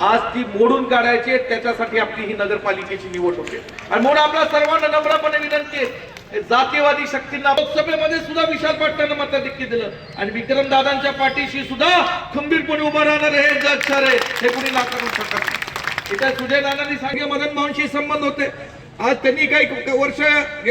आज ती मोडून काढायची त्याच्यासाठी आपली ही नगरपालिकेची निवड होते. आणि म्हणून आपल्या सर्वांना नम्रपणे विनंती आहे जातीवादी शक्तींना लोकसभेमध्ये सुद्धा विशाल पाटलांना मताधिक्य दिलं. आणि विक्रम दादांच्या पाठीशी सुद्धा खंबीरपणे उभं राहणार हे जग सर आहे हे कुणी नाकारू शकत नाही. इथे सुजय दादांनी सांगितलं मदन मावशी संबंध होते. आज त्यांनी काही वर्ष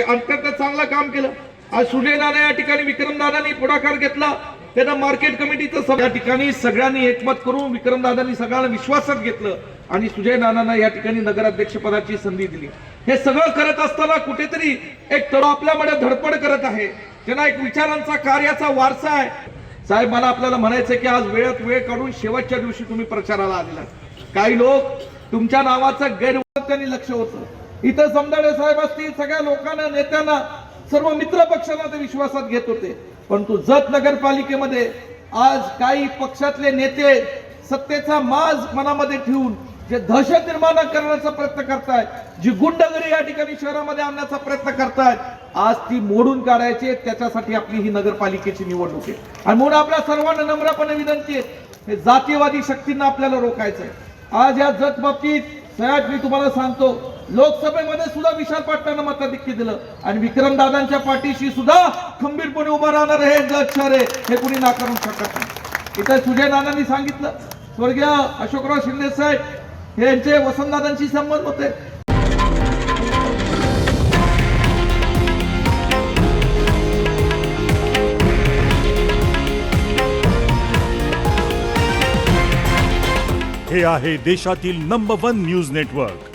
अंतर्गत चांगलं काम केलं. आज सुजय या ठिकाणी विक्रम दादांनी पुढाकार घेतला. त्यांना मार्केट कमिटीचं सभा या ठिकाणी सगळ्यांनी एकमत करून विक्रमदादांनी सगळ्यांना विश्वासात घेतलं आणि सुजय नानांना या ठिकाणी नगराध्यक्षपदाची संधी दिली. हे सगळं करत असताना कुठेतरी एक तरुण आपल्यामध्ये धडपड करत आहे. त्यांना एक विचारांचा कार्याचा वारसा आहे. साहेब मला आपल्याला म्हणायचं की आज वेळात वेळ काढून शेवटच्या दिवशी तुम्ही प्रचाराला आलेला काही लोक तुमच्या नावाचं गैरवाद त्यांनी लक्ष होतं. इथं समजाडे साहेब असतील सगळ्या लोकांना नेत्यांना सर्व मित्र पक्षांना ते विश्वासात घेत होते. परंतु जत नगरपालिकेमध्ये आज काही पक्षातले नेते सत्तेचा माज मनामध्ये ठेवून जे दहशत निर्माण करण्याचा प्रयत्न करतायत जी गुंडगिरी या ठिकाणी शहरामध्ये आणण्याचा प्रयत्न करतायत आज ती मोडून काढायची त्याच्यासाठी आपली ही नगरपालिकेची निवडणूक आहे. आणि म्हणून आपल्या सर्वांना नम्रपणे विनंती आहे हे जातीवादी शक्तींना आपल्याला रोखायचंय. आहे आज या जत बाबतीत सयाज मी तुम्हाला सांगतो लोकसभेमध्ये सुद्धा विशाल पाटलांना मताधिक्य दिलं. आणि विक्रम दादांच्या पाठीशी सुद्धा खंबीरपणे उभं राहणार हे जग शहर. आहे हे कुणी नाकारू शकत नाही. इथं सुजय नानांनी सांगितलं. स्वर्गीय अशोकराव शिंदे साहेब यांचे वसंतदादांशी संबंध होते. हे आहे देशातील नंबर वन न्यूज नेटवर्क